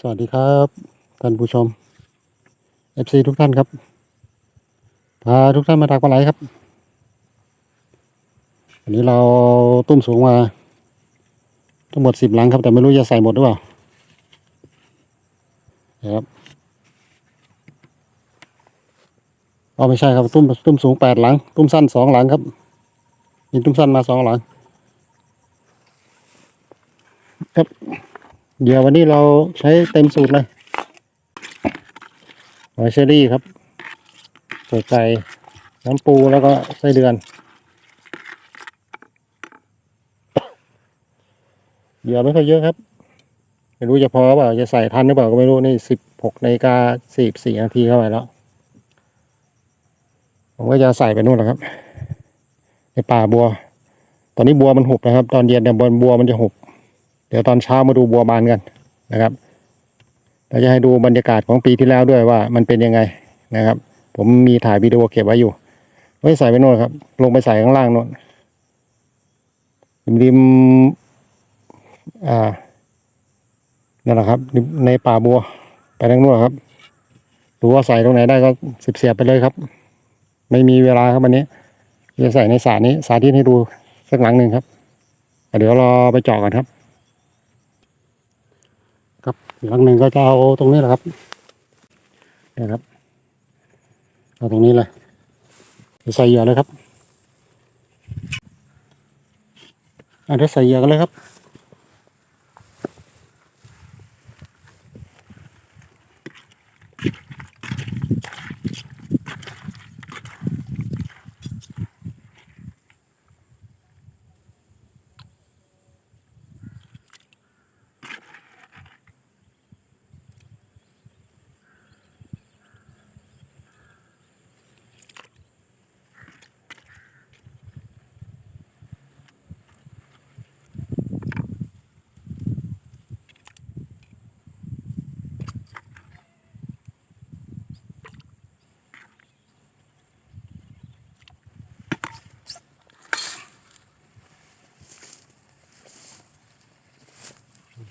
สวัสดีครับท่านผู้ชม FC ทุกท่านครับ พาทุกท่านมาตักปลาไหลครับวันนี้เราตุ้มสูงมา ทั้งหมดสิบหลังครับ แต่ไม่รู้จะใส่หมดหรือเปล่านะครับอ๋อไม่ใช่ครับ ตุ้มตุ้มสูงแปดหลัง ตุ้มสั้นสองหลังครับมีตุ้มสั้นมาสองหลังครับ เดี๋ยววันนี้เราใช้เต็มสูตรเลยหอยเชอรี่ครับใส่ไก่น้ำปูแล้วก็ไส้เดือน เดี๋ยวไม่ค่อยเยอะครับ ไม่รู้จะพอเปล่า จะใส่ทันหรือเปล่าก็ไม่รู้ นี่สิบหกนาฬิกาสี่สี่นาทีเข้าไปแล้ว ผมก็จะใส่ไปนู่นแหละครับ ในป่าบัว ตอนนี้บัวมันหุบนะครับ ตอนเย็นเนี่ยบนบัวมันจะหุบ เดี๋ยวตอนเช้ามาดูบัวบานกันนะครับเราจะให้ดูบรรยากาศของปีที่แล้วด้วยว่ามันเป็นยังไงนะครับ ผมมีถ่ายวิดีโอเก็บไว้อยู่ไว้ใส่ไปโน่นครับ ลงไปใส่ข้างล่างโน่นริมอ่านั่นแหละครับ ในป่าบัว ไปทางนู้นครับดูว่าใส่ตรงไหนได้ก็สิบเสียบไปเลยครับ ไม่มีเวลาครับวันนี้จะใส่ในสานี้สาธิตให้ดูสักหลังหนึ่งครับเดี๋ยวรอไปเจาะกันครับ หลังหนึ่งก็จะเอาตรงนี้แหละครับนี่ครับเอาตรงนี้เลยใส่เหยื่อเลยครับอันนี้ใส่เหยื่อกันเลยครับ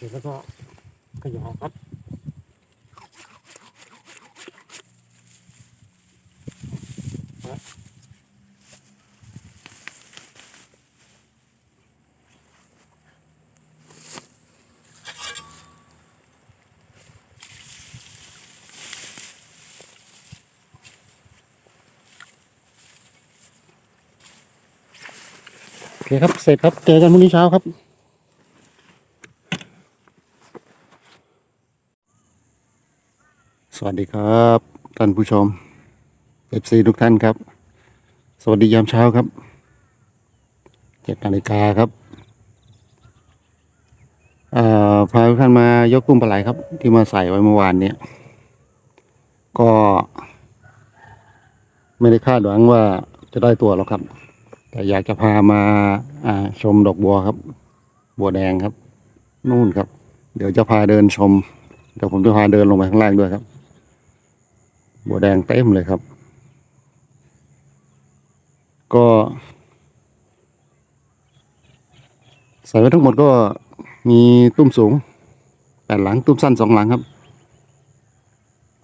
ร็จแล้วก็ขยอครับโอเคครับ เสร็จครับ เจอกันพรุ่งนี้เช้าครับ สวัสดีครับ ท่านผู้ชมเอฟซีทุกท่านครับ สวัสดียามเช้าครับเจ็ดนาฬิกาครับอ่าพาทุกท่านมายกกุ้งปลาไหลครับ ที่มาใส่ไว้เมื่อวานเนี้ยก็ ไม่ได้คาดหวังว่าจะได้ตัวหรอกครับ แต่อยากจะพามาาชมดอกบัวครับ บัวแดงครับ นู่นครับ เดี๋ยวจะพาเดินชมเดี๋ยวผมจะพาเดินลงไปข้างล่างด้วยครับ บัวแดงเต็มเลยครับ ก็ ใส่ไว้ทั้งหมดก็มีตุ้มสูงแปดหลังตุ้มสั้นสองหลังครับ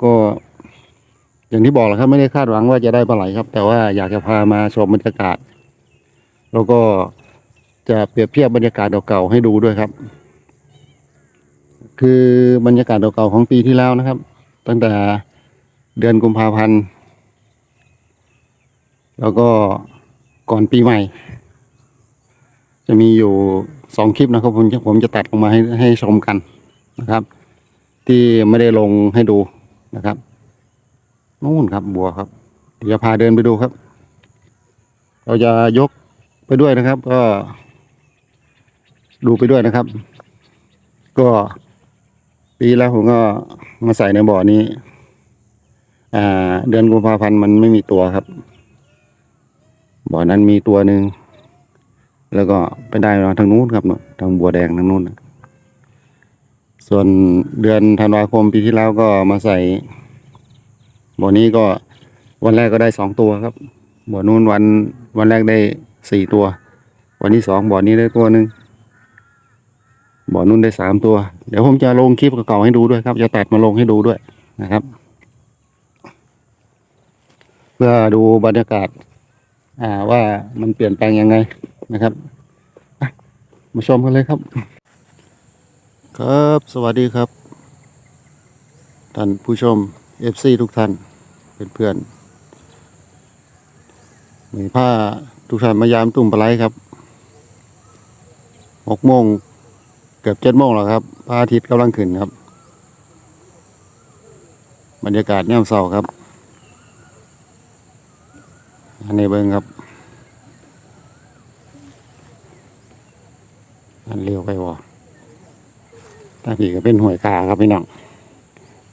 ก็ อย่างที่บอกแหละครับ ไม่ได้คาดหวังว่าจะได้ปลาไหลครับ แต่ว่าอยากจะพามาชมบรรยากาศ แล้วก็จะเปรียบเทียบบรรยากาศเก่าๆให้ดูด้วยครับ คือบรรยากาศเก่าๆของปีที่แล้วนะครับ ตั้งแต่ เดือนกุมภาพันธ์ แล้วก็ก่อนปีใหม่ จะมีอยู่สองคลิปนะครับผมจะผมจะตัดออกมาให้ให้ชมกันนะครับ ที่ไม่ได้ลงให้ดูนะครับนู่นครับบัวครับเดี๋ยวพาเดินไปดูครับ เราจะยกไปด้วยนะครับ ก็ ดูไปด้วยนะครับ ก็ปีแล้วผมก็มาใส่ในบ่อนี้ อ่า เดือนกุมภาพันธ์มันไม่มีตัวครับ บ่อนั้นมีตัวหนึ่งแล้วก็ไปได้มาทางนู้นครับเนาะทางบัวแดงทางนู้นนะส่วนเดือนธันวาคมปีที่แล้วก็มาใส่บ่อนี้ก็วันแรกก็ได้สองตัวครับ บ่อนู้นวันวันแรกได้สี่ตัว วันที่สองบ่อนี้ได้ตัวหนึ่งบ่อนุ่นได้สามตัว เดี๋ยวผมจะลงคลิปเก่าๆให้ดูด้วยครับ จะตัดมาลงให้ดูด้วยนะครับ เพื่อดูบรรยากาศ อ่าว่ามันเปลี่ยนแปลงยังไงนะครับมาชมกันเลยครับ ครับสวัสดีครับ ท่านผู้ชม FC ทุกท่านเพื่อนๆมีผ้าทุกท่านมายามตุ่มปลาไหลครับหกโมงเกือบเจ็ดโมงแล้วครับพระอาทิตย์กำลังขึ้นครับ บรรยากาศย่ำเศร้าครับ อันนี้เบิ้งครับอันเลี้ยวไปวะถ้าผีก็เป็นหวยกาครับพี่น้อง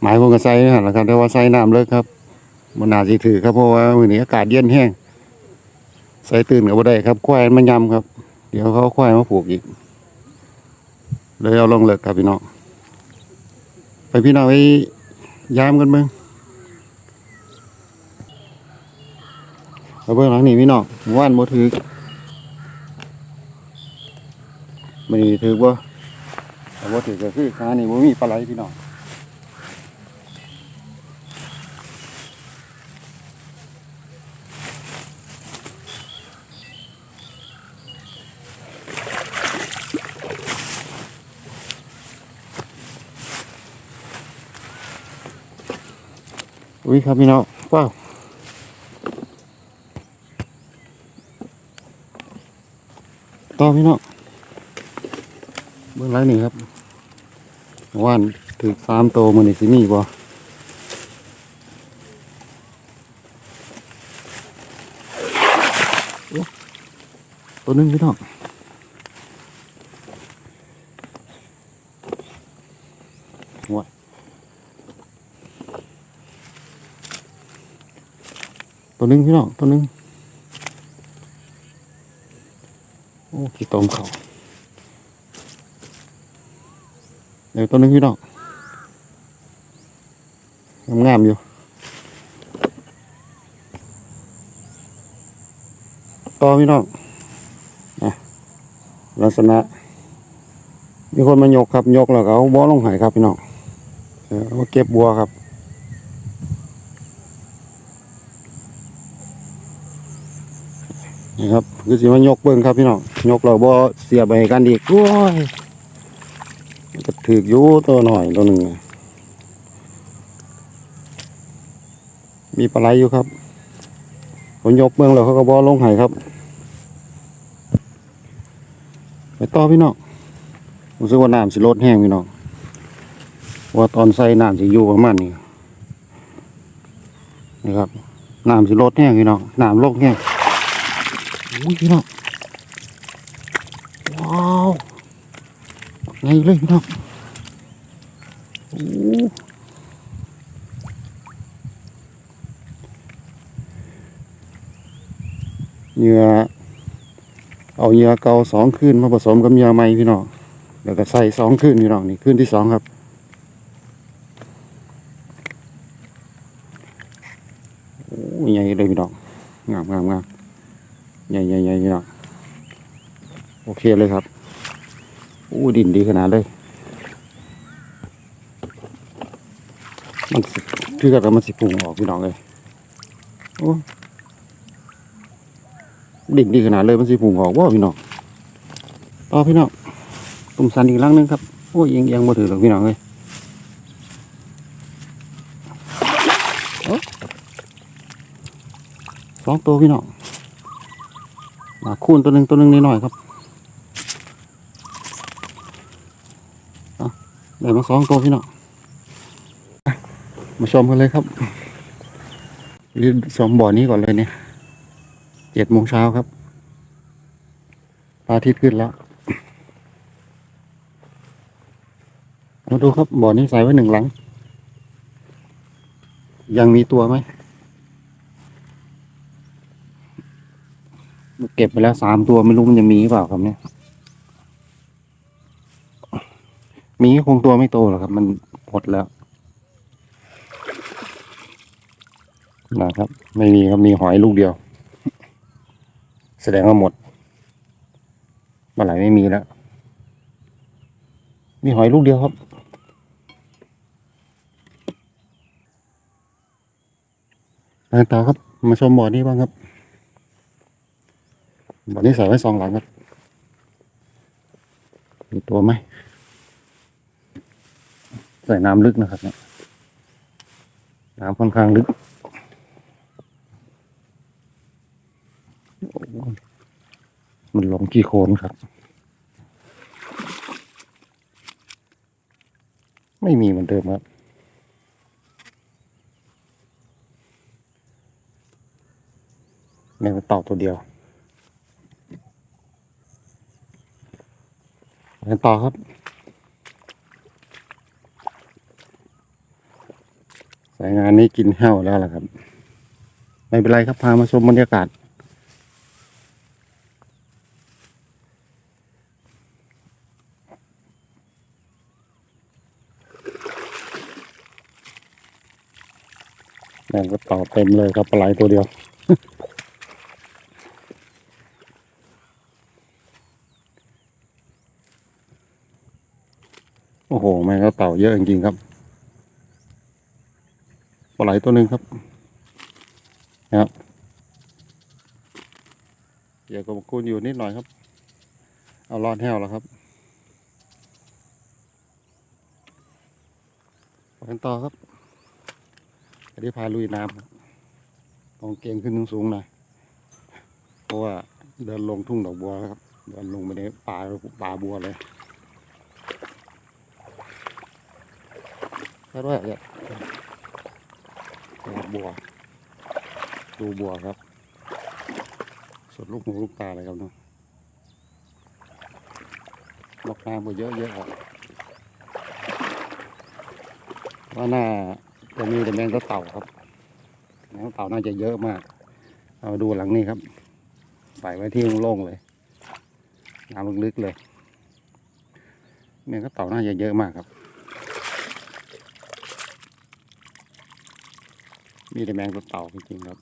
หมายผมก็ใส่นั่นแหละครับแต่ว่าใส่น้ำเลิกครับบนนาสิถือครับเพราะว่าวันนี้อากาศเย็นแห้งใส่ตื่นกับบ่ได้ครับควายมันยำครับ เดี๋ยวเขาควายมาผูกอีก เลยเอาลงเลิกครับพี่น้องไปพี่น้องไปยามกันเบิ่ง เอาเบิ่งหลังนี่พี่น้องเมื่อว่านบ่ถือมันนี่ถือบ่แต่บ่ถือก็คือขานี่บ่มีปลาไหลพี่น้องอุ้ยครับพี่น้องว้าวต่อ พี่น้องเบื้องหลังนี่ครับว่านถือสามโตมันนี่สิมีบ่ตัวหนึงพี่น้องว้าตัวหนึงพี่น้องตัวหนึง โอ้ขี้ตมเขาเดี๋ยวตัวนึงพี่น้องงามอยู่ ต่อพี่น้องอะลักษณะ มีคนมายกครับ ยกแล้วเอาบ่อลงหายครับพี่น้องเอาเก็บบัวครับ นี่ครับคือสิมายกเบิ้งครับพี่น้องยกเราบ่เสียบไปกันอีกโอ้ยก็ถืออยู่ตัวหน่อยตัวหนึ่งมีปลาไหลอยู่ครับผมยกเบิ้งแล้วเขาก็บ่ลงไห้ครับ ไปต่อพี่น้องรู้สึกว่าน้ำสิลดแห้งพี่น้องว่าตอนใส่น้ำสิอยู่ประมาณนี้นี่ครับน้ำสิลดแห้งพี่น้องน้ำลงแห้ง อุ้ยพี่น้องว้าวไงเลยพี่น้องโอ้เหยื่อเอาเหยื่อเก่าสองคืนมาผสมกับเหยื่อใหม่พี่น้องแล้วก็ใส่สองคืนพี่น้องนี่คืนที่สองครับโอ้ยใหญ่เลยพี่น้องงามงามงาม ใหญ่ใหญ่ใหญ่พี่น้องโอเคเลยครับอู้ดินดีขนาดเลย มันคือกับมันสิพุงออกพี่น้องเลยโอ้ดินดีขนาดเลยมันสิพุงออกว่าพี่น้องต่อพี่น้องตุ่มสันอีกครั้งนึงครับโอ้ยยังยังบ่ถือหรอกพี่น้องเลยสองตัวพี่น้อง หมาคูนตัวหนึ่งตัวหนึ่งนิดหน่อยครับเอาได้มาสองตัวพี่น้องมาชมกันเลยครับรีบชมบ่อนี้ก่อนเลยเนี่ยเจ็ดโมงเช้าครับพระอาทิตย์ขึ้นแล้วมาดูครับบ่อนี้ใส่ไว้หนึ่งหลัง ยังมีตัวไหม เก็บไปแล้วสามตัวไม่รู้มันยังมีหรือเปล่าครับเนี่ย มีคงตัวไม่โตหรอกครับ มันหมดแล้วนะครับ ไม่มีครับมีหอยลูกเดียว แสดงว่าหมดเมื่อไหร่ไม่มีแล้ว มีหอยลูกเดียวครับ ต่อครับ มาชมบ่อนี้บ้างครับ บ่อนี้ใส่ไว้สองหลังครับมีตัวไหม ใส่น้ำลึกนะครับเนี่ยน้ำค่อนข้างลึกมันลงกี่โคนครับ ไม่มีเหมือนเดิมครับแมงเต่าตัวเดียวไป กันต่อครับ สายงานนี้กินแห้วแล้วล่ะครับ ไม่เป็นไรครับพามาชมบรรยากาศ แมงก็ต่อเต็มเลยครับปลาไหลตัวเดียว โอ้โหแมงก็เต่าเยอะจริงๆครับปลาไหลตัวหนึ่งครับนะครับเดี๋ยวกับคุณอยู่นิดหน่อยครับ เอารอดแห้วแล้วครับไปกันต่อครับอันนี้พาลุยน้ำกองเกงขึ้นสูงๆหน่อยเพราะว่าเดินลงทุ่งดอกบัวแล้วครับ เดินลงไปในป่าป่าบัวเลย แค่ว่าเนี่ยบัว ดูบัวครับ สดลูกหูลูกตาเลยครับเนาะนกน้ำก็เยอะเยอะครับว่าหน้าจะมีแต่แมงกะเต่าครับแมงกะเต่าน่าจะเยอะมากเอาดูหลังนี้ครับใส่ไว้ที่โล่งๆเลยน้ำลึกๆเลยแมงกะเต่าน่าจะเยอะมากครับ มีแต่แมงกะเต่าจริงๆครับ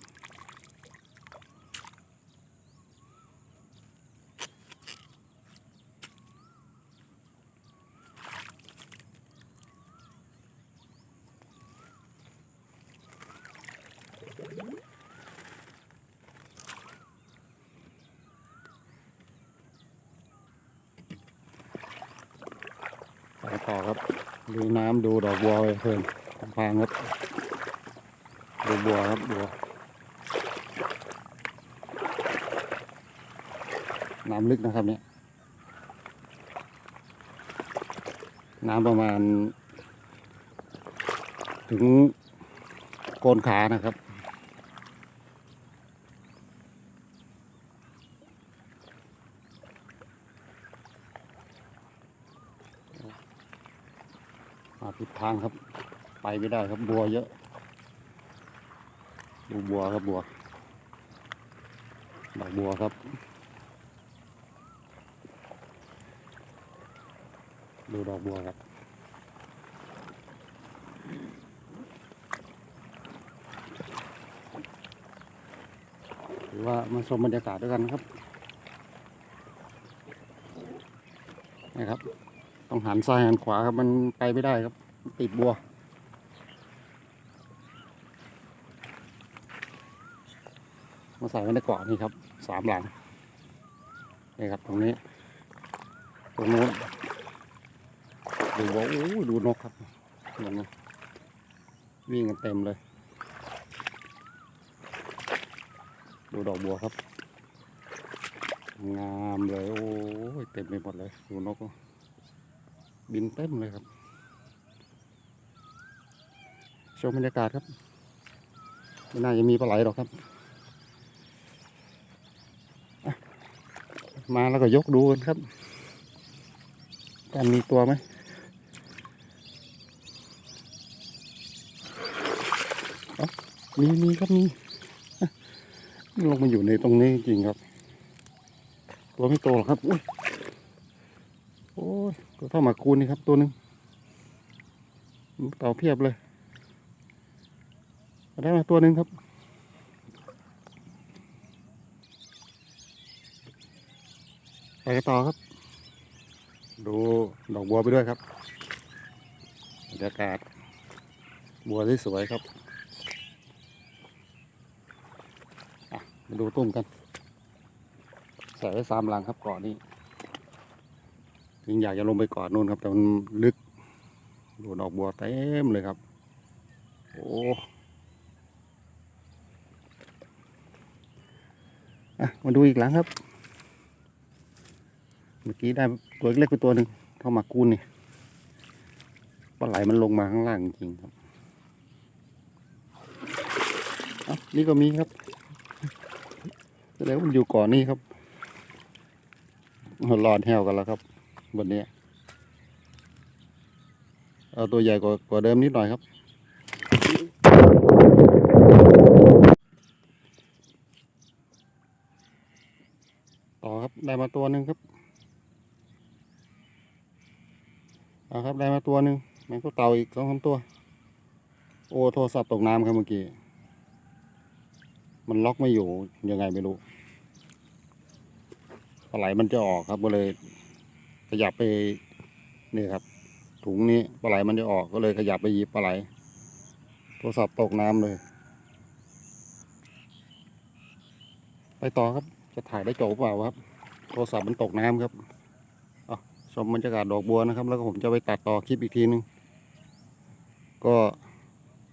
ไปต่อครับดูน้ำดูดอกบัวไปเพลินพางครับ ดูบัวครับบัว น้ำลึกนะครับเนี่ย น้ำประมาณ ถึงโคนขานะครับมาผิดทางครับ ไปไม่ได้ครับบัวเยอะ ดูบัวครับบัวดอกบัวครับดูดอกบัวครับหรือว่ามาชมบรรยากาศด้วยกันนะครับนะครับ ต้องหันซ้ายหันขวาครับมันไปไม่ได้ครับ ติดบัว มา ใส่ไว้ในเกาะนี่ครับสามหลังนี่ครับตรงนี้ตรงนู้นดูว่าโอ้ดูนกครับนกนวิ่งกันเต็มเลย ดูดอกบัวครับ งามเลยโอ้ยเต็มไปหมดเลยดูนกบินเต็มเลยครับชมบรรยากาศครับไม่น่าจะมีปลาไหลหรอกครับ มาแล้วก็ยกดูกันครับว่ามีตัวไหมมีมีครับมีลงมาอยู่ในตรงนี้จริงครับ ตัวไม่โตหรอกครับอุ้ยโอ้ยตัวเท่าหมาคูนนี่ครับตัวหนึ่งเต่าเพียบเลยได้มาตัวหนึ่งครับ ไปกันต่อครับ ดูดอกบัวไปด้วยครับบรรยากาศ บัวที่สวยครับมาดูตุ้มกัน ใส่ไว้สามหลังครับเกาะนี้ยิงอยากจะลงไปเกาะนู่นครับ แต่มันลึกดูดอกบัวเต็มเลยครับ โอ้มาดูอีกหลังครับ เมื่อกี้ได้ตัวเล็กไปตัวหนึ่งเข้ามากูนนี่ปลาไหลมันลงมาข้างล่างจริงครับนี่ก็มีครับแสดงว่ามันอยู่ก่อนนี่ครับรอดแหวกันแล้วครับวันนี้เอาตัวใหญ่กว่ากว่าเดิมนิดหน่อยครับ ต่อครับได้มาตัวหนึ่งครับ เอาครับได้มาตัวหนึ่งแมงก็เต่าอีกสองสามตัว โอ้โทรศัพท์ตกน้ำครับเมื่อกี้ มันล็อกไม่อยู่ยังไงไม่รู้ปลาไหลมันจะออกครับก็เลยขยับไปนี่ครับ ถุงนี้ปลาไหลมันจะออกก็เลยขยับไปหยิบปลาไหล โทรศัพท์ตกน้ำเลย ไปต่อครับจะถ่ายได้จบเปล่าครับ โทรศัพท์มันตกน้ำครับ ชมบรรยากาศดอกบัวนะครับ แล้วก็ผมจะไปตัดต่อคลิปอีกทีนึง ก็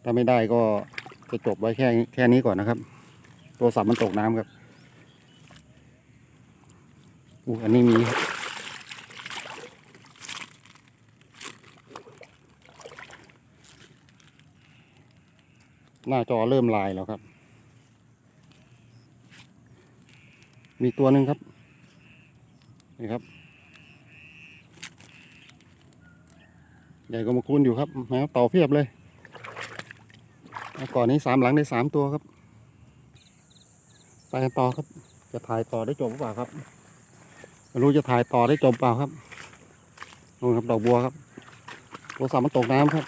ถ้าไม่ได้ก็จะจบไว้แค่แค่นี้ก่อนนะครับโทรศัพท์มันตกน้ำครับอู้อันนี้มีหน้าจอเริ่มลายแล้วครับ มีตัวหนึ่งครับ นี่ครับ ใหญ่กว่ามาคูนอยู่ครับแมวต่อเพียบเลยก่อนนี้สามหลังได้สามตัวครับไปกันต่อครับ จะถ่ายต่อได้จบหรือเปล่าครับไม่รู้จะถ่ายต่อได้จบเปล่าครับนู่นครับดอกบัวครับโทรศัพท์มันตกน้ำครับ